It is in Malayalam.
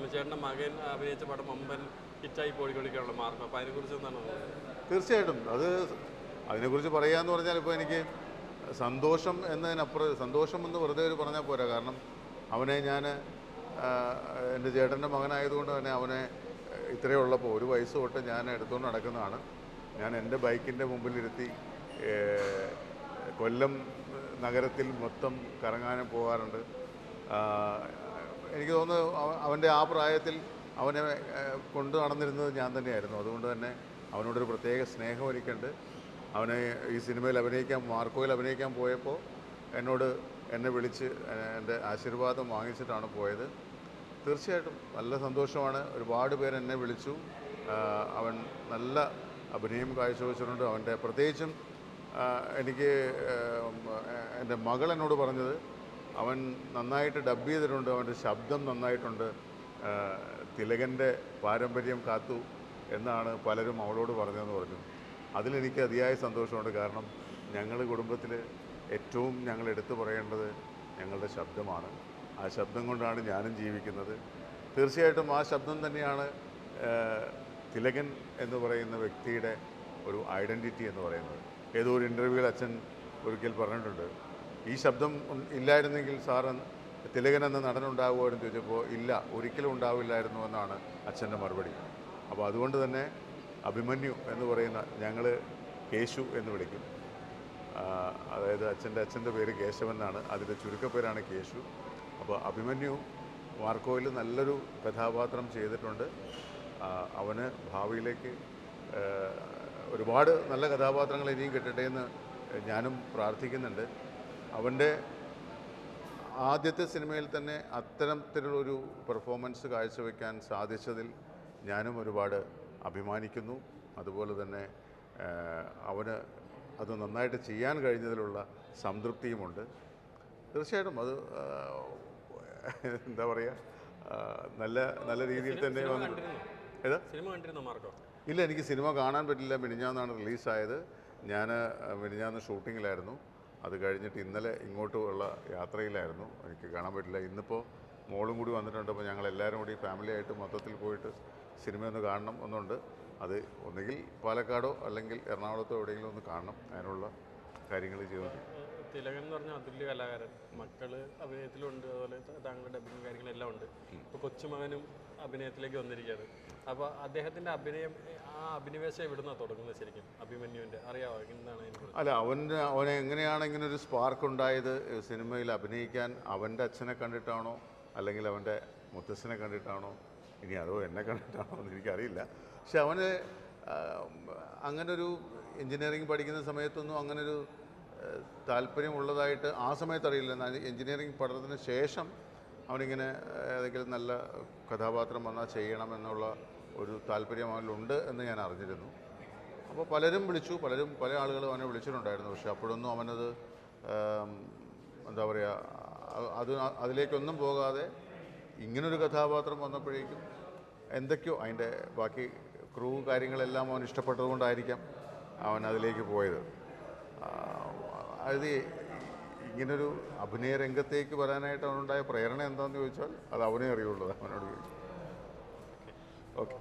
തമിഴ്ചേട്ടന്റെ മകൻ അഭിനയിച്ച പടം അമ്പൻ ഹിറ്റായി പോയിക്കൊണ്ടിരിക്കുകയാണല്ലോ മാർഗം. അപ്പോൾ അതിനെക്കുറിച്ച് എന്താണ് തീർച്ചയായിട്ടും. അത് അതിനെക്കുറിച്ച് പറയാന്ന് പറഞ്ഞാൽ ഇപ്പോൾ എനിക്ക് സന്തോഷം എന്നതിനപ്പുറം സന്തോഷം എന്ന് വെറുതെ ഒരു പറഞ്ഞാൽ പോരാ. കാരണം അവനെ ഞാൻ എന്റെ ചേട്ടന്റെ മകനായതുകൊണ്ട് തന്നെ അവനെ ഇത്രയേ ഉള്ളപ്പോൾ ഒരു വയസ്സ് തൊട്ട് ഞാൻ എടുത്തുകൊണ്ട് നടക്കുന്നതാണ്. ഞാൻ എന്റെ ബൈക്കിന്റെ മുമ്പിലിരുത്തി കൊല്ലം നഗരത്തിൽ മൊത്തം കറങ്ങാനും പോകാറുണ്ട്. എനിക്ക് തോന്നുന്നു അവ- അവന്റെ ആ പ്രായത്തിൽ അവനെ കൊണ്ടു നടന്നിരുന്നത് ഞാൻ തന്നെയായിരുന്നു. അതുകൊണ്ട് തന്നെ അവനോടൊരു പ്രത്യേക സ്നേഹം എനിക്കുണ്ട് അവനെ ഈ സിനിമയിൽ അഭിനയിക്കാൻ മാർക്കോയിൽ അഭിനയിക്കാൻ പോയപ്പോൾ എന്നോട് എന്നെ വിളിച്ച് എന്റെ ആശീർവാദം വാങ്ങിച്ചിട്ടാണ് പോയത്. തീർച്ചയായിട്ടും നല്ല സന്തോഷമാണ്. ഒരുപാട് പേർ എന്നെ വിളിച്ചു. അവൻ നല്ല അഭിനയം കാഴ്ചവെച്ചിട്ടുണ്ട്. അവന്റെ പ്രത്യേകിച്ചും എനിക്ക് എന്റെ മകൾ എന്നോട് പറഞ്ഞത് അവൻ നന്നായിട്ട് ഡബ് ചെയ്തിട്ടുണ്ട് അവന്റെ ശബ്ദം നന്നായിട്ടുണ്ട്. തിലകന്റെ പാരമ്പര്യം കാത്തു എന്നാണ് പലരും അവളോട് പറഞ്ഞതെന്ന് പറഞ്ഞു. അതിലെനിക്ക് അതിയായ സന്തോഷമുണ്ട്. കാരണം ഞങ്ങൾ കുടുംബത്തിൽ ഏറ്റവും ഞങ്ങൾ എടുത്തു പറയേണ്ടത് ഞങ്ങളുടെ ശബ്ദമാണ്. ആ ശബ്ദം കൊണ്ടാണ് ഞാനും ജീവിക്കുന്നത്. തീർച്ചയായിട്ടും ആ ശബ്ദം തന്നെയാണ് തിലകൻ എന്ന് പറയുന്ന വ്യക്തിയുടെ ഒരു ഐഡന്റിറ്റി എന്ന് പറയുന്നത്. ഏതോ ഒരു ഇന്റർവ്യൂവിൽ അച്ഛൻ ഒരിക്കൽ പറഞ്ഞിട്ടുണ്ട് ഈ ശബ്ദം ഇല്ലായിരുന്നെങ്കിൽ സാറ് തിലകൻ എന്ന എന്ന് ചോദിച്ചപ്പോൾ ഇല്ല ഒരിക്കലും ഉണ്ടാവില്ലായിരുന്നു എന്നാണ് അച്ഛന്റെ മറുപടി. അപ്പോൾ അതുകൊണ്ട് തന്നെ അഭിമന്യു എന്ന് പറയുന്ന ഞങ്ങൾ കേശു എന്ന് വിളിക്കും. അതായത് അച്ഛന്റെ അച്ഛന്റെ പേര് കേശവൻ എന്നാണ്. അതിന്റെ ചുരുക്കപ്പേരാണ് കേശു. അപ്പോൾ അഭിമന്യു മാർക്കോയിൽ നല്ലൊരു കഥാപാത്രം ചെയ്തിട്ടുണ്ട്. അവന് ഭാവിയിലേക്ക് ഒരുപാട് നല്ല കഥാപാത്രങ്ങൾ ഇനിയും കിട്ടട്ടെ എന്ന് ഞാനും പ്രാർത്ഥിക്കുന്നുണ്ട്. അവന്റെ ആദ്യത്തെ സിനിമയിൽ തന്നെ അത്തരത്തിലുള്ളൊരു പെർഫോമൻസ് കാഴ്ചവെക്കാൻ സാധിച്ചതിൽ ഞാനും ഒരുപാട് അഭിമാനിക്കുന്നു. അതുപോലെ തന്നെ അവന് അത് നന്നായിട്ട് ചെയ്യാൻ കഴിഞ്ഞതിലുള്ള സംതൃപ്തിയുമുണ്ട്. തീർച്ചയായിട്ടും അത് എന്താ പറയുക നല്ല നല്ല രീതിയിൽ തന്നെ ഏതാ? സിനിമ കണ്ടിരുന്നോ മാർക്കോ? ഇല്ല എനിക്ക് സിനിമ കാണാൻ പറ്റില്ല. മിനിഞ്ഞാന്നാണ് റിലീസായത്. ഞാൻ മിനിഞ്ഞാന്ന് ഷൂട്ടിങ്ങിലായിരുന്നു. അത് കഴിഞ്ഞിട്ട് ഇന്നലെ ഇങ്ങോട്ട് ഉള്ള യാത്രയിലായിരുന്നു. എനിക്ക് കാണാൻ പറ്റില്ല. ഇന്നിപ്പോൾ മോളും കൂടി വന്നിട്ടുണ്ട്. അപ്പോൾ ഞങ്ങൾ എല്ലാവരും കൂടി ഫാമിലി ആയിട്ട് മൊത്തത്തിൽ പോയിട്ട് സിനിമ ഒന്ന് കാണണം എന്നുണ്ട്. അത് ഒന്നുകിൽ പാലക്കാടോ അല്ലെങ്കിൽ എറണാകുളത്തോ എവിടെയെങ്കിലും ഒന്ന് കാണണം. അതിനുള്ള കാര്യങ്ങൾ ചെയ്തുകൊണ്ടിരിക്കും തിലകൻ എന്ന് പറഞ്ഞ അതുല്യ കലാകാരൻ. മക്കൾ അഭിനയത്തിലുണ്ട്. അതുപോലെ താങ്കളുടെ അഭിനയം കാര്യങ്ങളെല്ലാം ഉണ്ട്. ഇപ്പോൾ കൊച്ചുമകനും അഭിനയത്തിലേക്ക് വന്നിരിക്കുകയാണ്. അപ്പോൾ അദ്ദേഹത്തിന്റെ അഭിനയം ആ അഭിനിവേശം എവിടുന്നാണ് തുടങ്ങുന്നത് ശരിക്കും? അഭിമന്യുവിന്റെ അറിയാവോ? എന്താണ് അല്ല അവന്റെ അവനെ എങ്ങനെയാണ് ഇങ്ങനെ ഒരു സ്പാർക്ക് ഉണ്ടായത്? സിനിമയിൽ അഭിനയിക്കാൻ അവന്റെ അച്ഛനെ കണ്ടിട്ടാണോ? അല്ലെങ്കിൽ അവന്റെ മുത്തച്ഛനെ കണ്ടിട്ടാണോ? ഇനി അതോ എന്നെ കണ്ടിട്ടാണോ എന്ന് എനിക്കറിയില്ല. പക്ഷെ അവന് അങ്ങനെ അങ്ങനൊരു എൻജിനീയറിംഗ് പഠിക്കുന്ന സമയത്തൊന്നും അങ്ങനൊരു താല്പര്യമുള്ളതായിട്ട് ആ സമയത്ത് അറിയില്ല എൻജിനീയറിംഗ് പഠനത്തിന് ശേഷം അവനിങ്ങനെ ഏതെങ്കിലും നല്ല കഥാപാത്രം വന്നാൽ ചെയ്യണമെന്നുള്ള ഒരു താല്പര്യം അവനിലുണ്ട് എന്ന് ഞാൻ അറിഞ്ഞിരുന്നു. അപ്പോൾ പലരും വിളിച്ചു പലരും പല ആളുകളും അവനെ വിളിച്ചിട്ടുണ്ടായിരുന്നു. പക്ഷേ അപ്പോഴൊന്നും അവനത് എന്താ പറയുക അത് അതിലേക്കൊന്നും പോകാതെ ഇങ്ങനൊരു കഥാപാത്രം വന്നപ്പോഴേക്കും എന്തൊക്കെയോ അതിന്റെ ബാക്കി ക്രൂ കാര്യങ്ങളെല്ലാം അവൻ ഇഷ്ടപ്പെട്ടതുകൊണ്ടായിരിക്കാം അവൻ അതിലേക്ക് പോയത് അത് ഇങ്ങനൊരു അഭിനയ രംഗത്തേക്ക് വരാനായിട്ട് അവനുണ്ടായ പ്രേരണ എന്താണെന്ന് ചോദിച്ചാൽ അത് അവനെ അറിയുള്ളൂ അവനോട് ചോദിച്ചു ഓക്കെ.